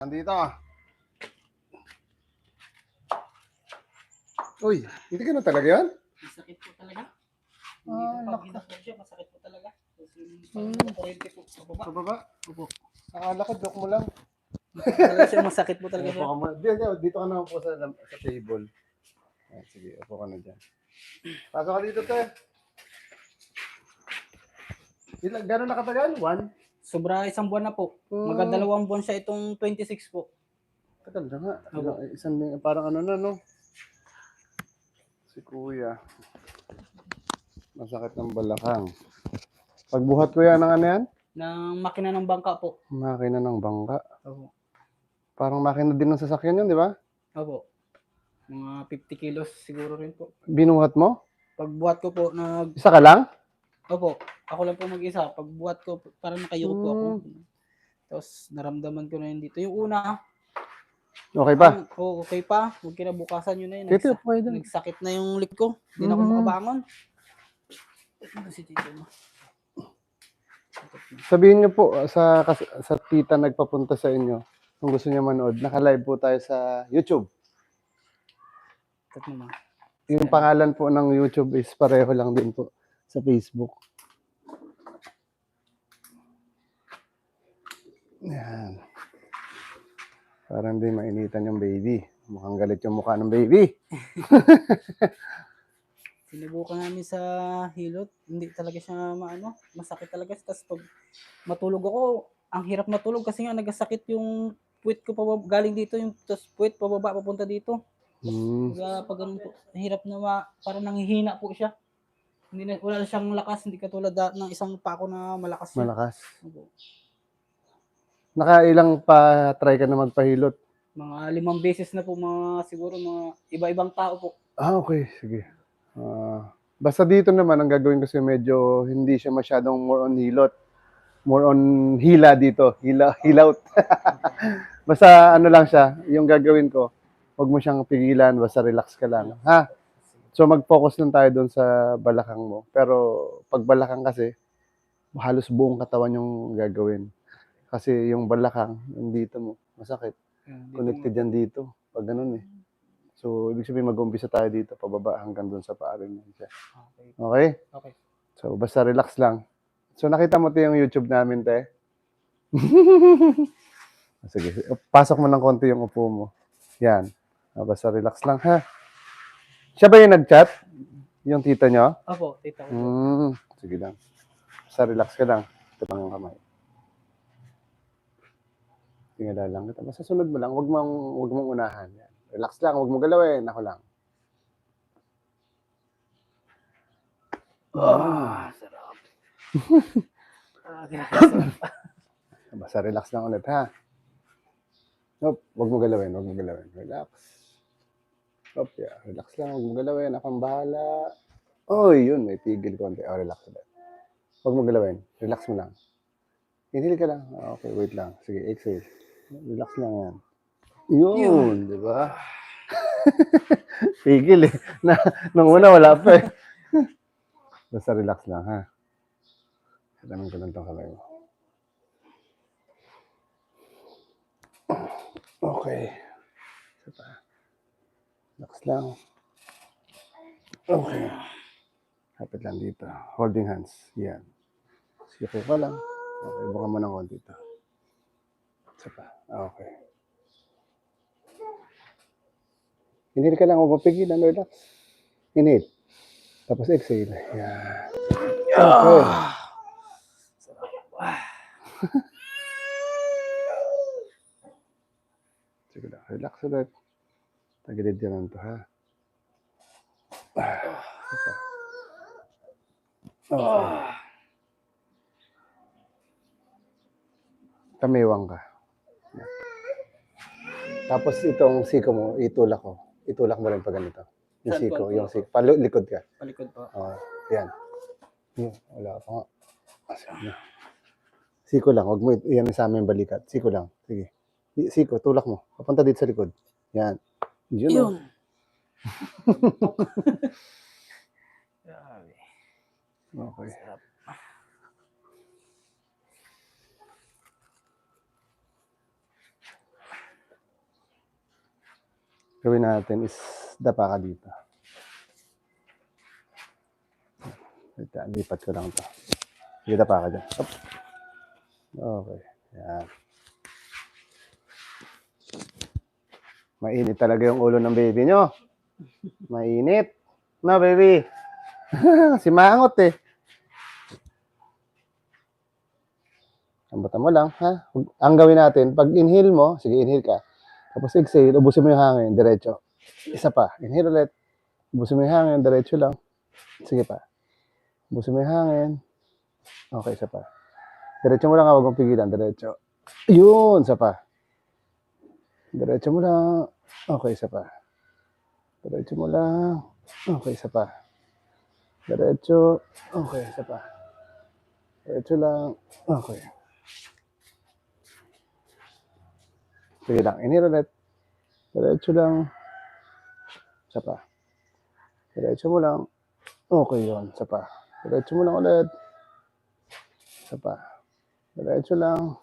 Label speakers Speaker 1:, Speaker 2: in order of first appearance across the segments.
Speaker 1: Nandito. Uy, hindi ka na talaga yan?
Speaker 2: Masakit po talaga.
Speaker 1: Ah,
Speaker 2: Hindi po
Speaker 1: naku.
Speaker 2: pag hinakbo siya, masakit po talaga. Kasi
Speaker 1: Hmm.
Speaker 2: kurente po sa baba.
Speaker 1: Sa baba?
Speaker 2: Opo.
Speaker 1: Akala ko, joke mo lang.
Speaker 2: Talaga siya, masakit po talaga siya.
Speaker 1: ka muna. Dito, dito ka na po sa, sa table. Ah, sige, upo ka na dyan. Pasok ka dito, te. Ilan, gano'n nakatagal? One?
Speaker 2: Sobra isang buwan na po.
Speaker 1: Hmm.
Speaker 2: Magdalawang buwan siya itong 26 po.
Speaker 1: Tagal na nga. Ilang- Isang, parang ano na, no? Si kuya. Masakit ng balakang. Pagbuhat ko yan ng ano yan?
Speaker 2: Ng makina ng bangka po.
Speaker 1: Makina ng bangka.
Speaker 2: Opo.
Speaker 1: Parang makina din ng sasakyan yun, di ba?
Speaker 2: Opo. Mga 50 kilos siguro rin po.
Speaker 1: Binuhat mo?
Speaker 2: Pagbuhat ko po, nag...
Speaker 1: Isa ka lang?
Speaker 2: Opo. Ako lang po mag-isa. Pagbuhat ko, parang nakayuko po ako. Tapos naramdaman ko na yun dito. Yung una,
Speaker 1: Okay pa?
Speaker 2: ang- oh, okay pa. Huwag kinabukasan yun na yun.
Speaker 1: Tito,
Speaker 2: Nagsa-
Speaker 1: din.
Speaker 2: Nagsakit na yung lik ko. Hindi na ako
Speaker 1: Mhm.
Speaker 2: makabangon. Ano si tito mo?
Speaker 1: Sabihin niyo po sa kas- sa tita nagpapunta sa inyo kung gusto niya manood. Naka-live po tayo sa YouTube.
Speaker 2: Tat mo ma.
Speaker 1: Yung pangalan po ng YouTube is pareho lang din po sa Facebook. Yan. Parang hindi mainitan yung baby. Mukhang galit yung mukha ng baby.
Speaker 2: Sinubukan namin sa hilot. Hindi talaga siya maano. Masakit talaga. Tapos pag matulog ako, ang hirap matulog kasi nga nagasakit yung puwit ko pababa, galing dito. Yung tapos puwit pababa papunta dito.
Speaker 1: Hmm.
Speaker 2: Kaya pag ganun po, hirap na ma, parang nanghihina po siya. Hindi na, wala siyang lakas, hindi katulad da, ng isang pako na malakas. yun.
Speaker 1: Malakas.
Speaker 2: Opo.
Speaker 1: Nakailang pa try ka na magpahilot?
Speaker 2: Mga limang beses na po mga siguro mga iba-ibang tao po.
Speaker 1: Ah, okay. Sige. Ah, basta dito naman, ang gagawin kasi medyo hindi siya masyadong more on hilot. More on hila dito. Hila, hilaut. basta ano lang siya, yung gagawin ko, huwag mo siyang pigilan, basta relax ka lang. Ha? So mag-focus lang tayo doon sa balakang mo. Pero pag balakang kasi, halos buong katawan yung gagawin. Kasi yung balakang, yung dito mo, masakit
Speaker 2: Dito
Speaker 1: connected yan dito. Pag ganun eh. So, ibig sabihin mag-umpisa tayo dito, pababa hanggang doon sa paa rin siya.
Speaker 2: Okay.
Speaker 1: Okay?
Speaker 2: Okay.
Speaker 1: So, basta relax lang. So, nakita mo ito yung YouTube namin, te? Sige, pasok mo ng konti yung upo mo. Yan. Ah, Basta relax lang, ha? Siya ba yung nag-chat? Yung tita nyo?
Speaker 2: Opo, tita ko.
Speaker 1: Hmm, sige lang. Basta relax ka lang. Ito lang yung kamay. Tingala lang kita. Basta sunod mo lang. Huwag mong, huwag mong unahan. Yan. Relax lang. Huwag mo galawin. Ako lang.
Speaker 2: Ah, sarap. ah, grabe.
Speaker 1: Basta relax lang ulit, ha? Hop, huwag mo galawin. Huwag mo galawin. Relax. Hop, yeah. Relax lang. Huwag mo galawin. Ako ang bahala. Oh, yun. May tigil konti. Oh, relax ulit. Huwag mo galawin. Relax mo lang. Inhale ka lang. Ah, Okay, wait lang. Sige, exhale. Relax lang yan. Yun, di ba? Tigil eh. Na, nung una, wala pa eh. Basta relax lang, ha? Alamin ko lang itong kamay mo. Okay. Isa pa. Relax lang. Okay. Kapit lang dito. Holding hands. Yan. Sige ka lang. Okay, buka mo ng konti ito. Isa pa. Okay. Inhale ka lang. Huwag mo pigilan. Relax. Inhale. Tapos exhale. Yan. Okay. Sige lang. Relax ulit. Okay. Kamiwang ka. Tapos itong siko mo, itulak ko. Itulak mo rin pa ganito. Yung
Speaker 2: Saan
Speaker 1: siko,
Speaker 2: po?
Speaker 1: yung siko. Palikod ka.
Speaker 2: Palikod po.
Speaker 1: Oh, yan. Yun, wala pa nga. Asan? Siko lang, wag mo yan sa amin balikat. Siko lang. Sige. Siko, tulak mo. Papunta dito sa likod. Yan. Yun. oh.
Speaker 2: Yun. Grabe.
Speaker 1: Okay.
Speaker 2: Sarap.
Speaker 1: gawin natin is dapa ka dito. Ah, lipat ko lang to. Sige, dapa ka dyan. Up. Okay. Yan. Mainit talaga yung ulo ng baby nyo. Mainit. No, baby? si Mangot eh. Ambatan mo lang, ha? Ang gawin natin, pag inhale mo, sige, inhale ka. Tapos exhale, ubusin mo yung hangin, diretso. Isa pa, inhale ulit. Ubusin mo yung hangin, diretso lang. Sige pa. Ubusin mo yung hangin. Okay, isa pa. Diretso mo lang, huwag mong pigilan, diretso. Yun, isa pa. Diretso mo lang. Okay, isa pa. Diretso mo lang. Okay, isa pa. Diretso. Okay, isa pa. Diretso lang. Okay. Sige lang. Inhale ulit. Diretso lang. Isa pa. Diretso mo lang. Okay yun. Isa pa. Diretso mo lang ulit. Isa pa. Diretso lang.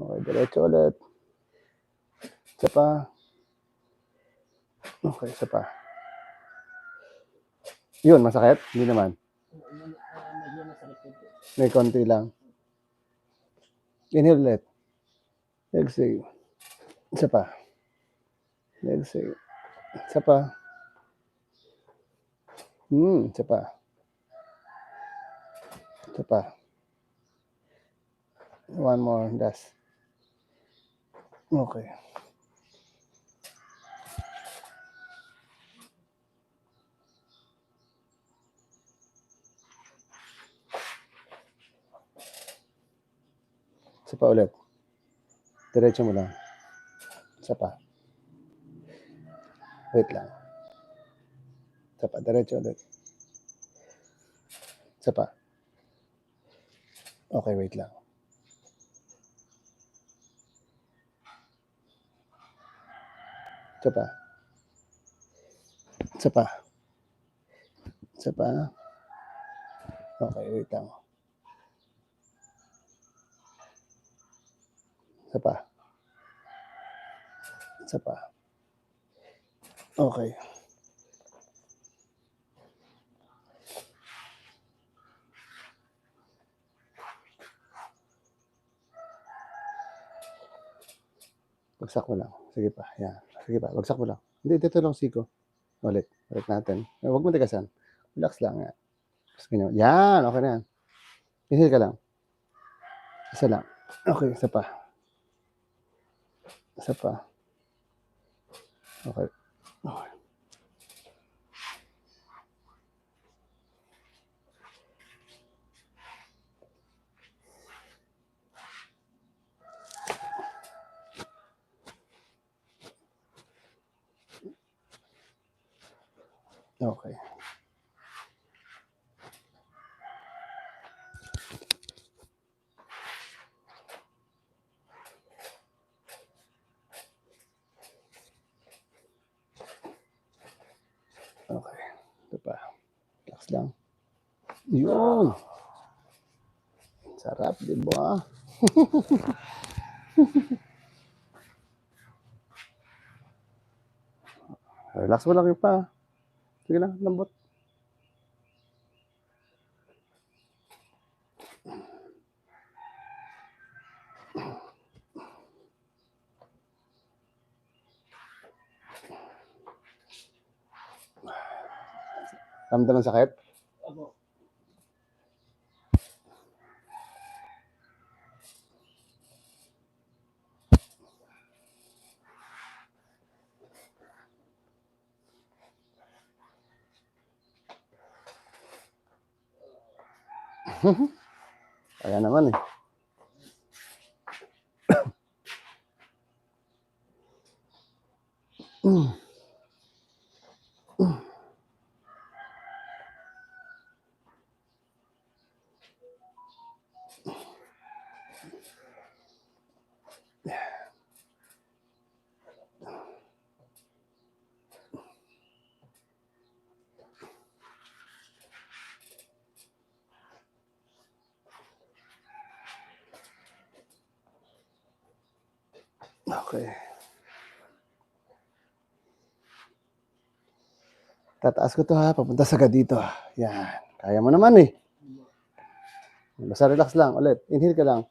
Speaker 1: Okay, diretso ulit. Isa pa. Okay, isa pa. Yun, masakit? Hindi naman. May konti lang. Inhale ulit. Exhale. Isa pa. Exhale. Isa pa. Hmm, isa pa. Isa pa. One more. Das. Okay. Isa pa ulit. Diretso mo lang. Isa pa. Wait lang. Isa pa. Diretso ulit. Isa pa. Okay, wait lang. Isa pa. Isa pa. Isa pa. Okay, wait lang. Isa pa. Isa pa. Okay. Bagsak mo lang. Sige pa. Yan. Sige pa. Bagsak mo lang. Hindi, dito lang siko. Ulit. Ulit natin. Eh, Huwag mo tikasan. Relax lang. Yan. Tapos ganyan. Yan. Okay na yan. Inhale ka lang. Isa lang. Okay. Isa pa. Isa pa. Okay. Okay. Okay. Ito pa. Relax lang. Yun. Sarap, di ba? Relax mo lang yung pa. Sige lang, lambot. Ramdam ang sakit?
Speaker 2: Opo.
Speaker 1: Kaya naman eh. Okay. Tataas ko to ha, papunta sa dito. Yan. Kaya mo naman eh. Basta relax lang ulit. Inhale ka lang.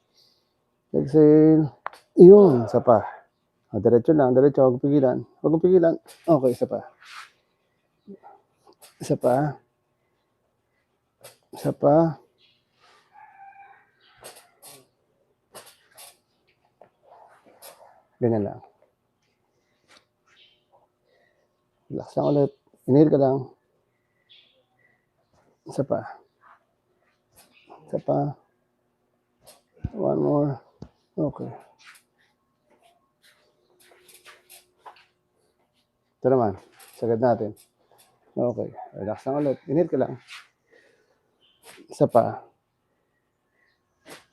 Speaker 1: Exhale. Yun, isa pa. O, diretso lang, diretso. Huwag pigilan. Huwag pigilan. Okay, isa pa. Isa pa. Isa pa. Ganyan lang. Relax lang ulit. Inhale ka lang. Isa pa. Isa pa. One more. Okay. Ito naman. Sagad natin. Okay. Relax lang ulit. Inhale ka lang. Isa pa.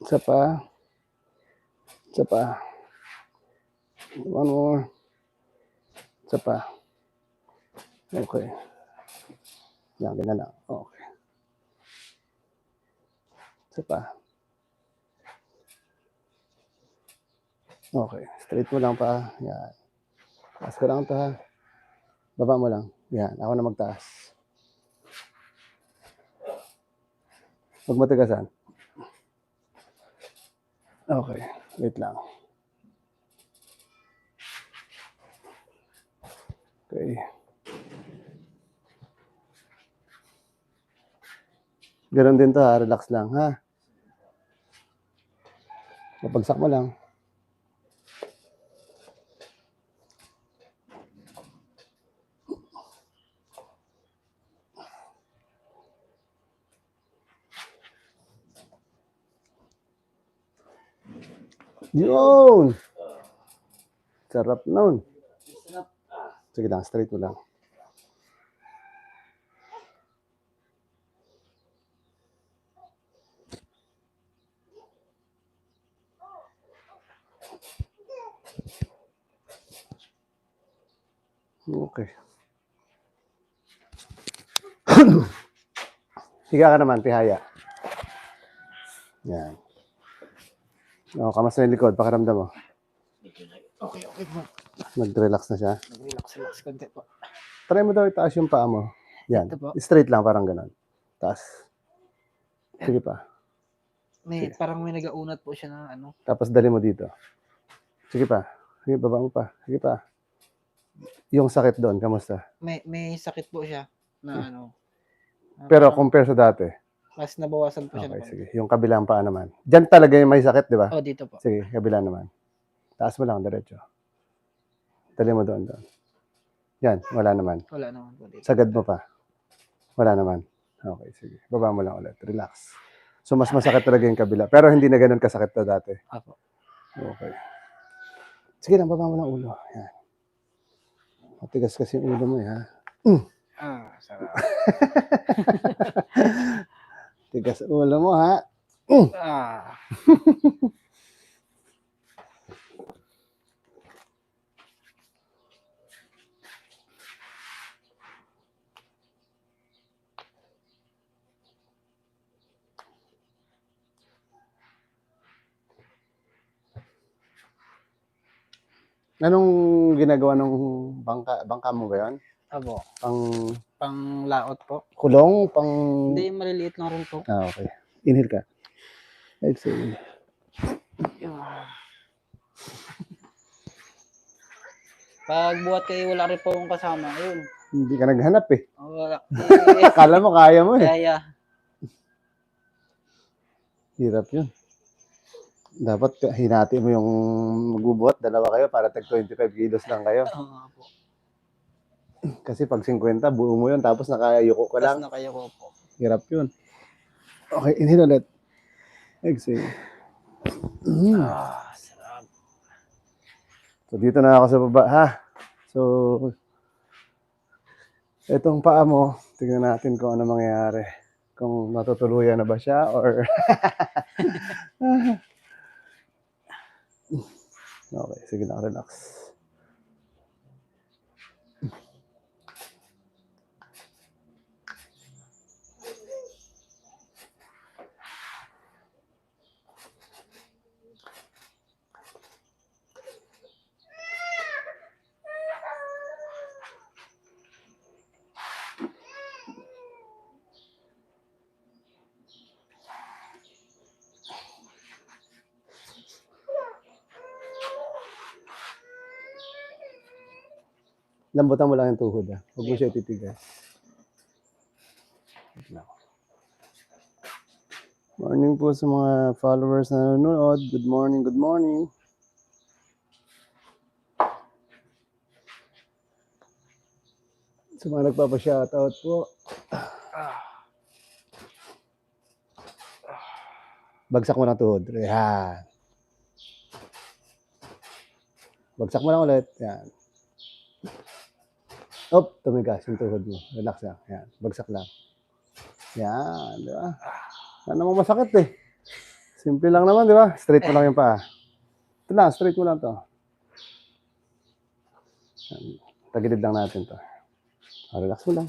Speaker 1: Isa pa. Isa pa. One more. Isa pa. Okay. Yan, ganyan lang. Okay. Isa pa. Okay. Straight mo lang pa. Yan. Taas ko lang ha. Baba mo lang. Yan. Ako na magtaas. Huwag matigasan. Okay. Wait lang. Okay. Ganon din to ha. Relax lang ha. Mapagsak mo lang. Yun! Sarap nun. Sige lang, straight mo lang. Okay. Higa ka naman, tihaya. Yan. O, kamas na yung likod, pakiramdam mo.
Speaker 2: Okay, okay po.
Speaker 1: Nag-relax na siya.
Speaker 2: Nag-relax, relax konti po.
Speaker 1: Try mo daw itaas yung paa mo. Yan.
Speaker 2: Ito po.
Speaker 1: Straight lang, parang ganun. Taas. Sige pa.
Speaker 2: May, parang may nagaunat po siya ng ano.
Speaker 1: Tapos dali mo dito. Sige pa. Sige, baba mo pa. Sige pa. Yung sakit doon, kamusta?
Speaker 2: May, may sakit po siya na ano. na
Speaker 1: Pero compare sa dati.
Speaker 2: mas nabawasan po siya.
Speaker 1: Okay,
Speaker 2: ng
Speaker 1: sige. Yung kabilang paa naman. Diyan talaga yung may sakit, di ba?
Speaker 2: Oh, dito po.
Speaker 1: Sige, kabila naman. Taas mo lang, diretso. Dali mo doon, doon. Yan, wala naman.
Speaker 2: Wala naman po dito.
Speaker 1: Sagad mo pa. Wala naman. Okay, sige. Baba mo lang ulit. Relax. So, mas masakit talaga yung kabila. Pero hindi na ganun kasakit na dati.
Speaker 2: Apo.
Speaker 1: Okay. Sige lang, baba mo lang ulo. Yan. Matigas kasi yung ulo mo, eh, ha?
Speaker 2: Ah, sarap.
Speaker 1: Tigas ulo mo, ha?
Speaker 2: ah.
Speaker 1: Anong ginagawa ng bangka? Bangka mo ba yun?
Speaker 2: Apo.
Speaker 1: Pang
Speaker 2: Pang laot po.
Speaker 1: kulong? Pang...
Speaker 2: Hindi, maliliit lang rin po.
Speaker 1: Ah, okay. Inhale ka. Exhale.
Speaker 2: Pag buhat kayo, wala rin po akong kasama. Ayun.
Speaker 1: Hindi ka naghanap eh.
Speaker 2: Oh, Wala.
Speaker 1: Akala mo kaya mo eh.
Speaker 2: Kaya.
Speaker 1: Hirap yun. Dapat hinati mo yung magbubuhat. Dalawa kayo para tag 25 kilos lang kayo.
Speaker 2: Oo nga po.
Speaker 1: Kasi pag 50, buo mo yun. Tapos nakayuko ka lang.
Speaker 2: Tapos na kayo ko po.
Speaker 1: Hirap yun. Okay, inhale ulit. Exhale. Mm.
Speaker 2: Ah, sarap.
Speaker 1: So, dito na ako sa baba, ha? So, itong paa mo, tingnan natin kung ano mangyayari. Kung matutuluyan na ba siya or... okay, sige lang, relax. Lambutan mo lang yung tuhod ah. Huwag mo siya titigas. Morning po sa mga followers na nanonood. Good morning, good morning. Sa mga nagpapa-shoutout po. Bagsak mo ng tuhod. Yan. Bagsak mo lang ulit. Yan. Op, tumigas yung tuhod mo. Relax lang. Yan. Bagsak lang. Yan. Di ba? Wala namang masakit eh. Simple lang naman, di ba? Straight mo lang yung paa. Ito lang, straight mo lang to. Tagilid lang natin to. Ah, relax mo lang.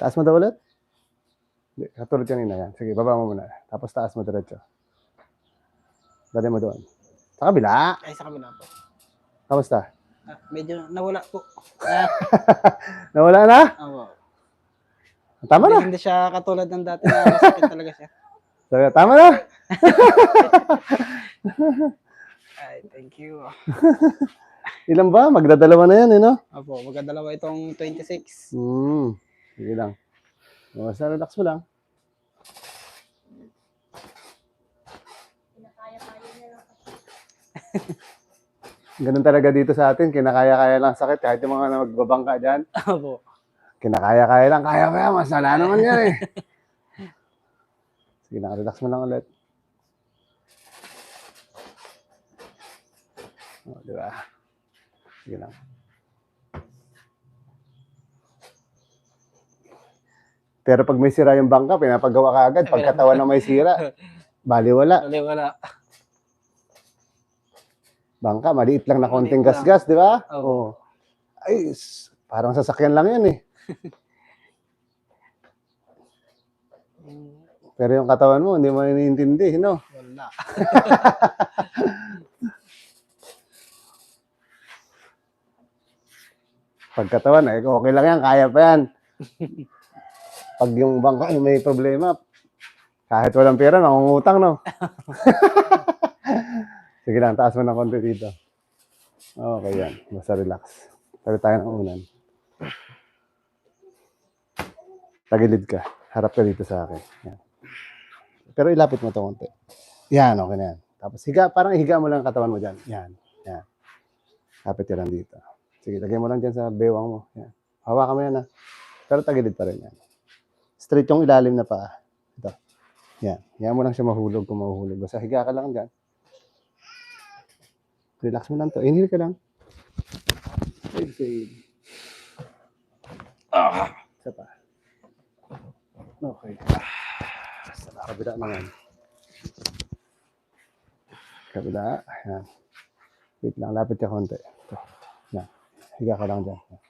Speaker 1: Taas mo daw ulit? Hindi, katulad kanina yan. Sige, baba mo muna. Tapos taas mo diretso. Dali mo doon. Sa kabila.
Speaker 2: Ay, sa kabila po.
Speaker 1: Kamusta?
Speaker 2: Ah, medyo nawala po. Ah,
Speaker 1: Nawala na?
Speaker 2: oo.
Speaker 1: Tama na.
Speaker 2: Hindi siya katulad ng dati na masakit talaga siya.
Speaker 1: Sabi, tama na.
Speaker 2: Ay, thank you.
Speaker 1: Ilan ba? Magdadalawa na yan, eh, no?
Speaker 2: Opo, magkadalawa itong 26.
Speaker 1: Hmm. Sige lang. Basta relax mo lang. Ganun talaga dito sa atin, kinakaya-kaya lang sakit. Kahit yung mga magbabangka dyan,
Speaker 2: Opo.
Speaker 1: kinakaya-kaya lang. Kaya kaya, mas wala naman yan eh. Sige lang, relax mo lang ulit. O, di ba? Sige lang. Pero pag may sira yung bangka, pinapagawa ka agad. Pagkatawan na may sira, bali wala.
Speaker 2: Wala, wala.
Speaker 1: Bangka, maliit lang na konting
Speaker 2: Maliit lang.
Speaker 1: gasgas, di ba? Oo. Ay, s- parang sasakyan lang yan eh. Pero yung katawan mo, hindi mo iniintindi, no?
Speaker 2: Wala.
Speaker 1: Pagkatawan, eh, okay lang yan, kaya pa yan. Pag yung bangka ay may problema, kahit walang pera, nangungutang, no? Sige lang, taas mo ng konti dito. Okay yan, basta relax. Tabi tayo ng unan. Tagilid ka. Harap ka dito sa akin. Yan. Pero ilapit mo to konti. Yan, okay na yan. Tapos higa, parang higa mo lang ang katawan mo dyan. Yan, yan. Kapit ka lang dito. Sige, lagay mo lang dyan sa bewang mo. Yan. Hawakan mo yan ha. Pero tagilid pa rin yan. Straight yung ilalim na paa. Ito. Yan. Yan mo lang siya mahulog kung mahuhulog. Basta higa ka lang dyan. Relax mo lang to. Inhale ka lang. Exhale. Ah! Isa pa. Okay. Sa kabila naman. Kabila. Yan. Wait lang. Lapit ka konti. Ito. Yan. Higa ka lang dyan. Yan.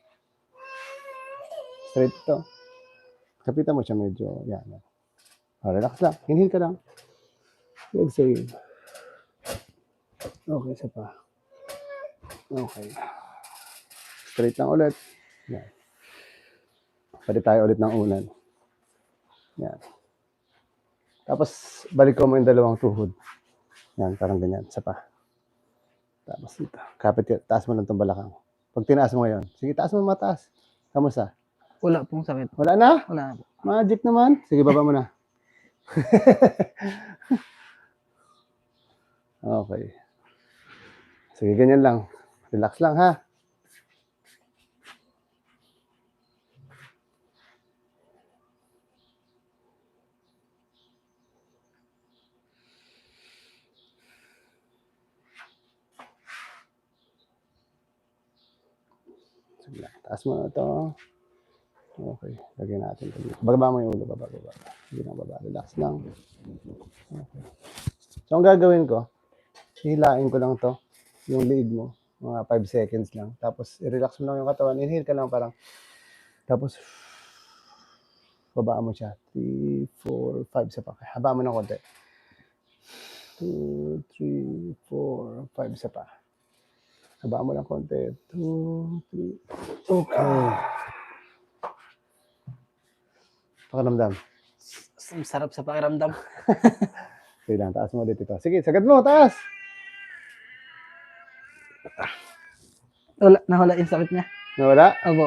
Speaker 1: Straight to. Kapitan mo siya medyo. Yan. Ah, relax lang. Inhale ka lang. Exhale. Okay, isa pa. Okay. Straight lang ulit. Yan. Pwede tayo ulit ng unan. Yan. Tapos, balik ko mo yung dalawang tuhod. Yan, parang ganyan. Isa pa. Tapos dito. Kapit ka. Taas mo lang itong balakang. Pag tinaas mo ngayon. Sige, taas mo mataas. Kamusta?
Speaker 2: Wala pong sakit.
Speaker 1: Wala na?
Speaker 2: Wala po.
Speaker 1: Magic naman. Sige, baba mo na. okay. Sige, ganyan lang. Relax lang, ha? Taas mo na ito. Okay, lagyan natin ito dito. Bababa mo yung ulo, baba, baba. Hindi lang baba, relax lang. Okay. So, ang gagawin ko, hilain ko lang to, yung leeg mo, mga 5 seconds lang. Tapos, i-relax mo lang yung katawan. Inhale ka lang parang, tapos, babaan mo siya. 3, 4, 5, sa pa. Habaan mo ng konti. 2, 3, 4, 5, sa pa. Habaan mo ng konti. 2, 3, okay. Pakiramdam.
Speaker 2: Ang sarap sa pakiramdam.
Speaker 1: Sige lang, taas mo ulit ito. Sige, sagad mo, taas.
Speaker 2: Wala, nawala yung sakit niya.
Speaker 1: Nawala?
Speaker 2: Opo.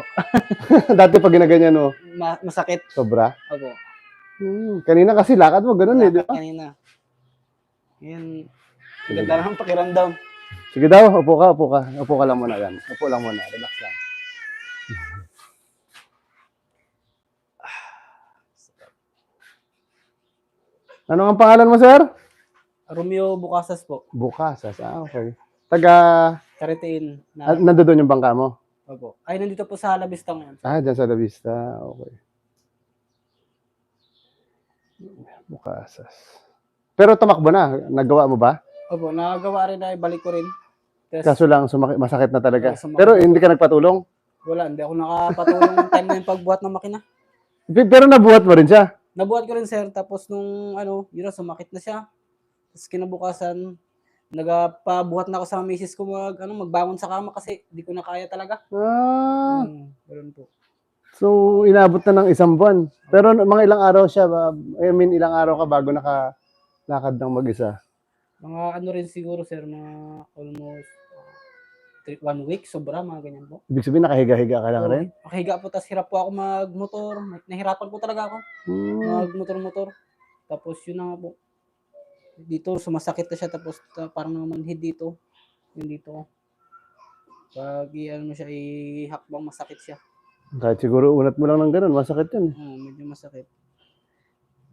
Speaker 1: Dati pag ginaganyan mo,
Speaker 2: Ma- masakit.
Speaker 1: sobra.
Speaker 2: Opo.
Speaker 1: Hmm, kanina kasi lakad mo, ganun eh, di ba?
Speaker 2: Kanina. Yan. Ganda lang ang pakiramdam.
Speaker 1: Sige daw, upo ka, upo ka. Upo ka lang muna yan. Upo lang muna, relax lang. Ano ang pangalan mo, sir?
Speaker 2: Romeo Bukasas po.
Speaker 1: Bukasas. Ah, okay. Taga,
Speaker 2: Karitiin.
Speaker 1: ah,
Speaker 2: Na,
Speaker 1: nandoon yung bangka mo?
Speaker 2: Opo. Ay, nandito po sa Labistang yan.
Speaker 1: Ah, dyan sa La Vista. Okay. Bukasas. Pero tumakbo na. Nagawa mo ba?
Speaker 2: Opo, nakagawa rin na ibalik ko rin. Tapos,
Speaker 1: Kaso lang, sumaki- masakit na talaga.
Speaker 2: Oo, sumakit.
Speaker 1: Pero hindi ka nagpatulong?
Speaker 2: wala, hindi ako nakapatulong ng time na yung pagbuhat ng makina.
Speaker 1: Pero nabuhat mo rin siya.
Speaker 2: Nabuhat ko rin, sir. Tapos nung, ano, yun na, sumakit na siya. Tapos kinabukasan, nagapabuhat na ako sa misis ko mag, ano, magbangon sa kama kasi di ko na kaya talaga.
Speaker 1: Ah,
Speaker 2: Hmm, ganun po.
Speaker 1: so inabot na ng isang buwan. Pero mga ilang araw siya, ba? I mean, ilang araw ka bago nakalakad ng mag-isa.
Speaker 2: Mga ano rin siguro, sir, mga almost three, one week, sobra, mga ganyan po.
Speaker 1: Ibig sabihin, nakahiga-higa ka lang
Speaker 2: Oo,
Speaker 1: rin?
Speaker 2: Nakahiga po, tapos hirap po ako magmotor. Nahirapan po talaga ako.
Speaker 1: Hmm.
Speaker 2: Magmotor-motor. Tapos yun na nga po. Dito, sumasakit na siya. Tapos ta- parang namanhid dito. Yun dito. Pag i-ano mo siya, ihakbang masakit siya.
Speaker 1: Kahit siguro unat mo lang ng ganun, masakit yun.
Speaker 2: Oo, medyo masakit.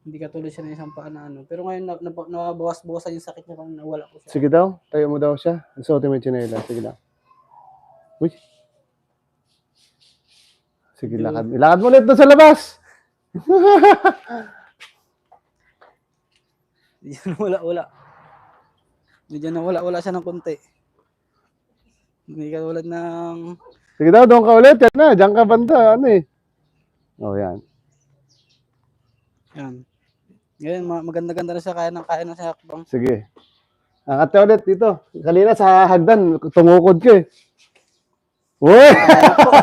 Speaker 2: Hindi katulad siya ng isang paa na ano. Pero ngayon, na, na, nabawas-bawasan yung sakit niya parang nawala po siya.
Speaker 1: Sige daw, tayo mo daw siya. Suotin mo yung chinela. Sige lang. Uy. Sige, lakad. Ilakad mo ulit doon sa labas.
Speaker 2: Medyo nawala-wala. Medyo nawala-wala siya ng konti. Hindi katulad ng...
Speaker 1: Sige daw, doon ka ulit. Yan na, diyan ka banda. Ano eh. Oh, yan.
Speaker 2: Yan. Ngayon, ma- maganda-ganda na siya. Kaya ng kaya na siya hakbang.
Speaker 1: Sige. Angat ka ulit dito. Kanina sa hagdan, tumukod ka eh. Uy!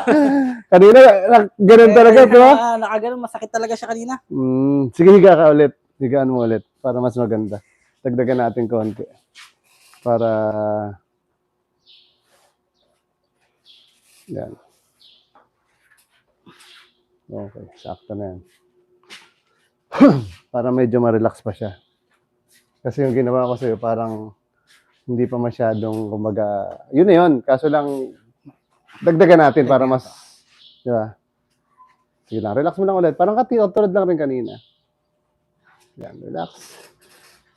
Speaker 1: Kanina, na- ganun talaga, di ba?
Speaker 2: Ah, nakaganon, masakit talaga siya kanina.
Speaker 1: Mm, sige, higa ka ulit. Higaan mo ulit para mas maganda. Dagdagan natin konti. Para... Yan. Okay, sakto na yan. para medyo ma-relax pa siya. Kasi yung ginawa ko sa'yo, parang hindi pa masyadong, kumbaga, yun na yun. Kaso lang, dagdagan natin para mas, di ba? Sige lang, relax mo lang ulit. Parang kati, tulad lang rin kanina. Yan, relax.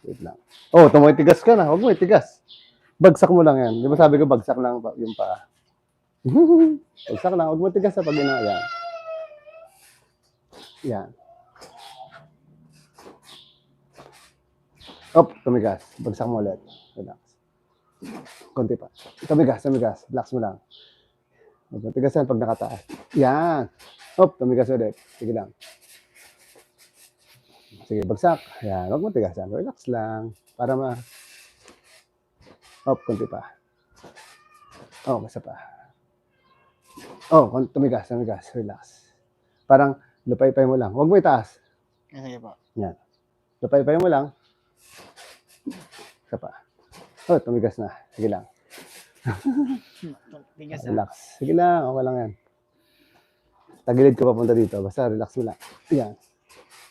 Speaker 1: Wait lang. Oh, tumitigas ka na. Huwag mo itigas. Bagsak mo lang yan. Di ba sabi ko, bagsak lang yung paa. bagsak lang. Huwag mo itigas sa pag ina. Yan. Yan. Op, tumigas. Bagsak mo ulit. Relax. Konti pa. Tumigas, tumigas. Relax mo lang. Huwag mo tigasan pag nakataas. Yan. Op, tumigas ulit. Sige lang. Sige, bagsak. Yan, huwag mo tigasan. Relax lang. Para ma... Op, konti pa. Oh, basta pa. Oh, tumigas, tumigas. Relax. Parang lupay-pay mo lang. Huwag mo itaas.
Speaker 2: Sige po.
Speaker 1: Lupay-pay mo lang. Isa pa. Oh, tumigas na. Sige lang.
Speaker 2: Tigas na.
Speaker 1: Relax. Sige lang, okay lang yan. Tagilid ko papunta dito. Basta relax mo lang. Yan.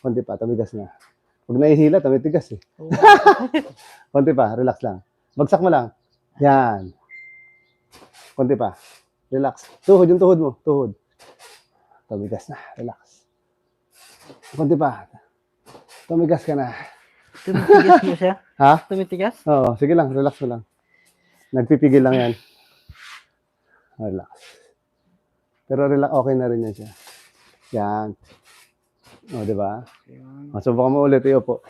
Speaker 1: Konti pa, tumigas na. Huwag nahihila, tumitigas eh.
Speaker 2: Oo.
Speaker 1: Konti pa, relax lang. Bagsak mo lang. Yan. Konti pa. Relax. Tuhod yung tuhod mo. Tuhod. Tumigas na. Relax. Konti pa. Tumigas ka na.
Speaker 2: Tumitigas mo siya?
Speaker 1: Ha?
Speaker 2: Tumitigas?
Speaker 1: Oo, sige lang. Relax mo lang. Nagpipigil lang yan. Relax. Pero relax, okay na rin yan siya. Yan. O, di ba? O, subukan mo ulit. Iyo po.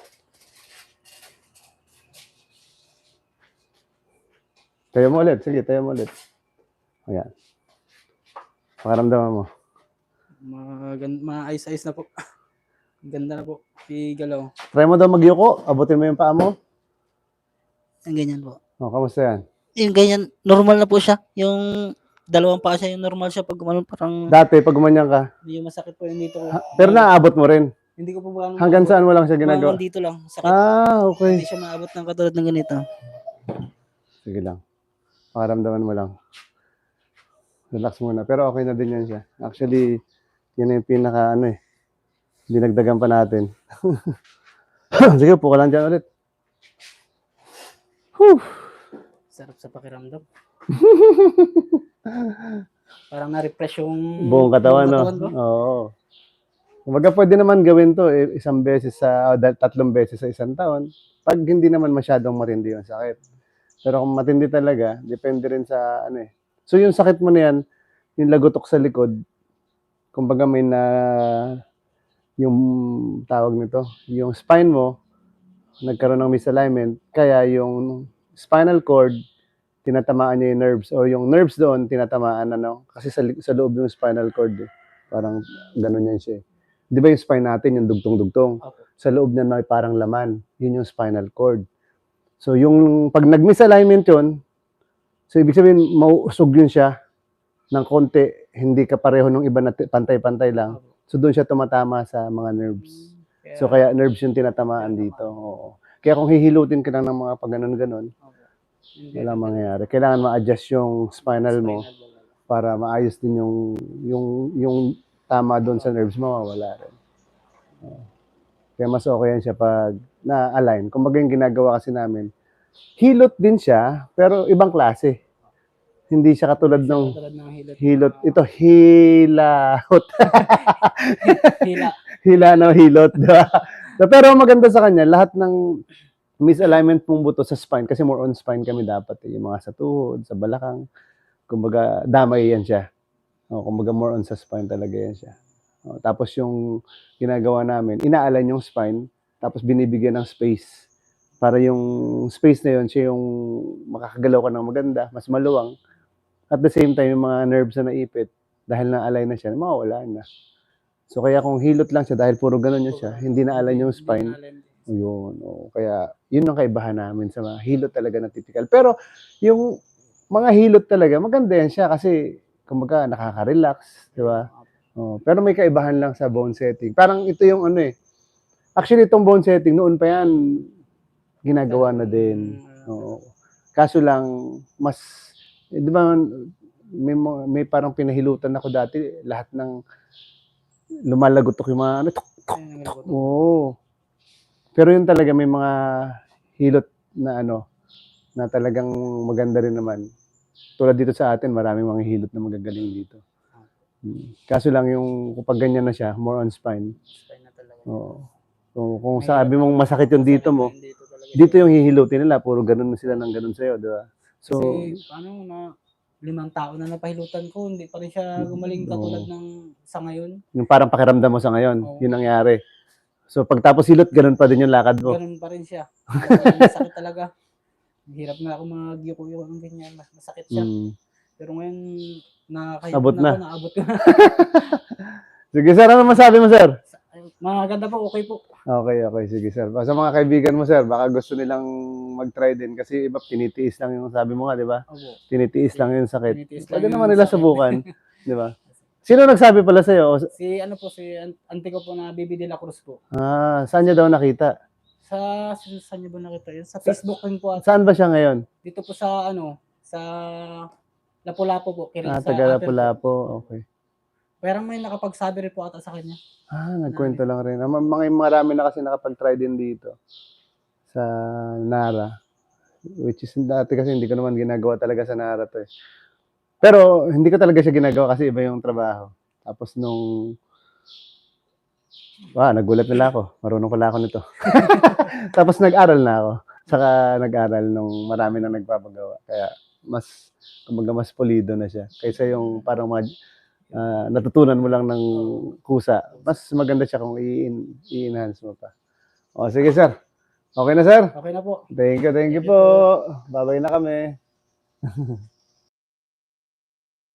Speaker 1: Tayo mo ulit. Sige, tayo mo ulit. Ayan. Pakaramdaman mo.
Speaker 2: Magan maayos-ayos na po. Ganda na po. Igalaw.
Speaker 1: Try mo daw magyuko. Abutin mo yung paa mo.
Speaker 2: Ang ganyan po.
Speaker 1: O, kamusta yan?
Speaker 2: Yung ganyan, normal na po siya. Yung dalawang paa siya, yung normal siya pag gumanon parang
Speaker 1: Dati, pag gumanyan ka.
Speaker 2: hindi masakit po yung dito ko.
Speaker 1: ha, pero naaabot mo rin.
Speaker 2: Hindi ko po ba
Speaker 1: Hanggang saan mo lang siya ginagawa?
Speaker 2: dito lang. Sakit.
Speaker 1: Ah, okay.
Speaker 2: Hindi siya maabot ng katulad ng ganito.
Speaker 1: Sige lang. Pakaramdaman mo lang. Relax muna. Pero okay na din yan siya. Actually, yan yung pinaka ano eh. Dinagdagan pa natin. Sige, po ka lang dyan ulit. Whew.
Speaker 2: Sarap sa pakiramdam. Parang na-refresh yung
Speaker 1: Buong katawan, no?
Speaker 2: ko.
Speaker 1: Oo. Kumbaga, pwede naman gawin to eh, isang beses sa, o dal- tatlong beses sa isang taon. Pag hindi naman masyadong matindi yung sakit. Pero kung matindi talaga, depende rin sa ano eh. So yung sakit mo na yan, yung lagotok sa likod, kumbaga may na, yung tawag nito, yung spine mo, nagkaroon ng misalignment, kaya yung spinal cord, tinatamaan niya yung nerves, or yung nerves doon, tinatamaan ano, kasi sa, sa loob yung spinal cord, eh. parang ganun yan siya eh. Di ba yung spine natin, yung dugtong-dugtong?
Speaker 2: Opo.
Speaker 1: sa loob niyan may parang laman. Yun yung spinal cord. So, yung pag nag-misalignment yun, so ibig sabihin, mauusog yun siya ng konti, hindi ka pareho ng iba na pantay-pantay lang. So, doon siya tumatama sa mga nerves.
Speaker 2: Kaya,
Speaker 1: So, kaya nerves yung tinatamaan dito. Oo. Kaya kung hihilutin ka lang ng mga pag ganon
Speaker 2: Opo.
Speaker 1: Wala mangyayari. Kailangan ma-adjust yung spinal mo para maayos din yung yung yung tama doon sa nerves mo mawala rin. Oo. Kaya mas okay yan siya pag na-align. Kumbaga yung ginagawa kasi namin, hilot din siya, pero ibang klase. Hindi siya katulad ng
Speaker 2: Katulad ng hilot.
Speaker 1: Ito, hilahot.
Speaker 2: Hila.
Speaker 1: Hila na hilot. di ba? So, pero maganda sa kanya, lahat ng misalignment mong buto sa spine, kasi more on spine kami dapat. Eh. Yung mga sa tuhod, sa balakang, kumbaga, damay yan siya. O, kumbaga, more on sa spine talaga yan siya. O, tapos yung ginagawa namin, inaalan yung spine, tapos binibigyan ng space. Para yung space na yun, siya yung makakagalaw ka ng maganda, mas maluwang. At the same time, yung mga nerves na naipit, dahil na-align na siya, mawawala na. So kaya kung hilot lang siya, dahil puro ganun yun siya, hindi na-align yung spine, yun. Oh, kaya yun ang kaibahan namin sa mga hilot talaga na typical. Pero yung mga hilot talaga, maganda yan siya kasi kumbaga nakaka-relax, di ba? Oh, pero may kaibahan lang sa bone setting. Parang ito yung ano eh. Actually, itong bone setting, noon pa yan, ginagawa na din. Oo. Kaso lang, mas, eh, di ba, may, may parang pinahilutan ako dati, lahat ng lumalagotok yung mga, ano, tuk, Oo. Pero yun talaga may mga hilot na ano na talagang maganda rin naman. Tulad dito sa atin, maraming mga hilot na magagaling dito. Hmm. Kaso lang yung kapag ganyan na siya, more on spine.
Speaker 2: Spine na talaga.
Speaker 1: Oo. Kung, kung
Speaker 2: May-
Speaker 1: sabi mong masakit yung dito mo,
Speaker 2: Dito
Speaker 1: dito yung hihilutin nila, puro ganun na sila ng ganun sa'yo, di ba? So,
Speaker 2: Kasi ano na limang taon na napahilutan ko, hindi pa rin siya gumaling katulad ng sa ngayon.
Speaker 1: yung parang pakiramdam mo sa ngayon,
Speaker 2: Oo.
Speaker 1: yun nangyari. So, pagtapos hilot, ganun pa din yung lakad mo.
Speaker 2: Ganun pa rin siya. Masakit talaga. Hirap na ako mag-yuko-yuko ng ganyan. Mas Masakit siya.
Speaker 1: Hmm.
Speaker 2: Pero ngayon, nakakahilot
Speaker 1: Abot
Speaker 2: na,
Speaker 1: na.
Speaker 2: ako, naabot ko na.
Speaker 1: Sige, sir, ano masabi mo, sir?
Speaker 2: Maganda po, okay po.
Speaker 1: Okay, okay. Sige, sir. Sa mga kaibigan mo, sir, baka gusto nilang mag-try din kasi iba tinitiis lang yung sabi mo nga, di ba?
Speaker 2: Opo.
Speaker 1: Tinitiis lang yung sakit.
Speaker 2: Tinitiis lang
Speaker 1: Pwede
Speaker 2: yung
Speaker 1: naman nila
Speaker 2: sakit.
Speaker 1: subukan, di ba? Sino nagsabi pala sa'yo?
Speaker 2: Si ano po, si an- auntie ko po na Bibi de la Cruz po.
Speaker 1: Ah, saan niya daw nakita?
Speaker 2: Sa, sa saan niyo ba nakita yun? Sa Facebook rin po. At
Speaker 1: Saan ba siya ngayon?
Speaker 2: dito po sa ano, sa Lapu-Lapu po. Kiri,
Speaker 1: Ah,
Speaker 2: sa
Speaker 1: taga
Speaker 2: Apple po.
Speaker 1: Lapu-Lapu. Okay.
Speaker 2: Parang may nakapagsabi rin po ata sa kanya.
Speaker 1: Ah, nagkwento lang rin. Ah, Mga marami na kasi nakapag-try din dito sa Nara. Which is dati kasi hindi ko naman ginagawa talaga sa Nara to eh. Pero hindi ko talaga siya ginagawa kasi iba yung trabaho. Tapos nung Ah, nagulat nila ako. Marunong pala ako nito. Tapos nag-aral na ako. Saka nag-aral nung marami na nagpapagawa. Kaya mas, kumbaga mas pulido na siya. Kaysa yung parang mga, ah, natutunan mo lang ng kusa. Mas maganda siya kung i-enhance mo pa. O, sige sir. Okay na sir?
Speaker 2: Okay na po.
Speaker 1: Thank you, thank you po. Babay na kami.